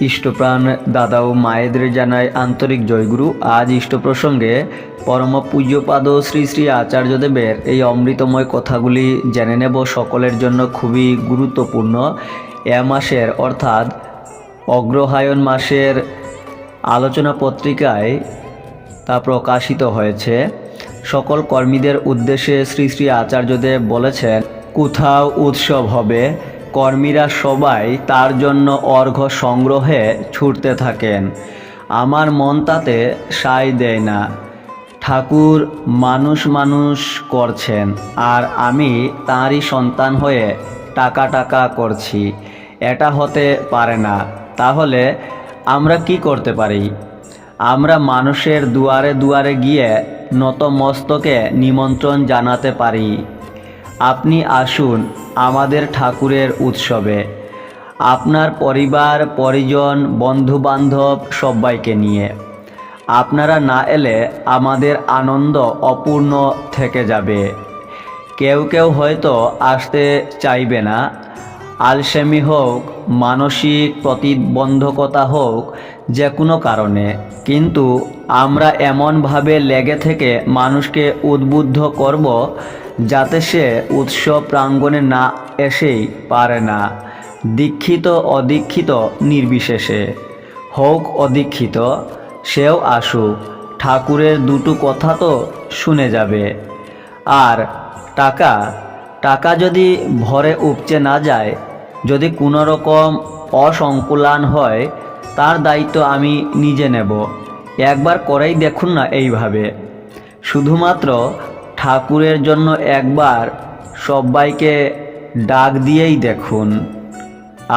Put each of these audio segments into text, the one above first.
ইষ্টপ্রাণ দাদা ও মায়েদের জানায় আন্তরিক জয়গুরু। আজ ইষ্ট প্রসঙ্গে পরম পূজ্যপাদ শ্রী শ্রী আচার্যদেবের এই অমৃতময় কথাগুলি জেনে নেব সকলের জন্য খুবই গুরুত্বপূর্ণ। এ মাসের অর্থাৎ অগ্রহায়ণ মাসের আলোচনা পত্রিকায় তা প্রকাশিত হয়েছে। সকল কর্মীদের উদ্দেশ্যে শ্রী শ্রী আচার্যদেব বলেছেন, কোথাও উৎসব হবে কর্মীরা সবাই তার জন্য অর্ঘ্য সংগ্রহে ছুটতে থাকেন। আমার মন তাতে সায় দেয় না। ঠাকুর মানুষ মানুষ করছেন, আর আমি তাঁরই সন্তান হয়ে টাকা টাকা করছি। এটা হতে পারে না। তাহলে আমরা কি করতে পারি? আমরা মানুষের দুয়ারে দুয়ারে গিয়ে নতমস্তকে নিমন্ত্রণ জানাতে পারি। আপনি আসুন আমাদের ঠাকুরের উৎসবে। আপনার পরিবার, পরিজন, বন্ধুবান্ধব সবাইকে নিয়ে। আপনারা না এলে আমাদের আনন্দ অপূর্ণ থেকে যাবে। কেউ কেউ হয়তো আসতে চাইবে না। আলসেমি হোক, মানসিক প্রতিবন্ধকতা হোক, যে কোনো কারণে। কিন্তু আমরা এমনভাবে লেগে থেকে মানুষকে উদ্বুদ্ধ করব যাতে সে উৎসব প্রাঙ্গণে না এসেই পারে না। দীক্ষিত অদীক্ষিত নির্বিশেষে। হোক অদীক্ষিত, সেও আসুক। ঠাকুরের দুটো কথা তো শুনে যাবে। আর টাকা টাকা যদি ভরে উপচে না যায়, যদি কোনো রকম অসংকুলান হয়, তার দায়িত্ব আমি নিজে নেব। একবার করেই দেখুন না এইভাবে। শুধুমাত্র ঠাকুরের জন্য একবার সবাইকে ডাক দিয়েই দেখুন।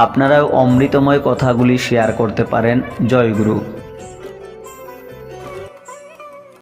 আপনারাও অমৃতময় কথাগুলি শেয়ার করতে পারেন। জয়গুরু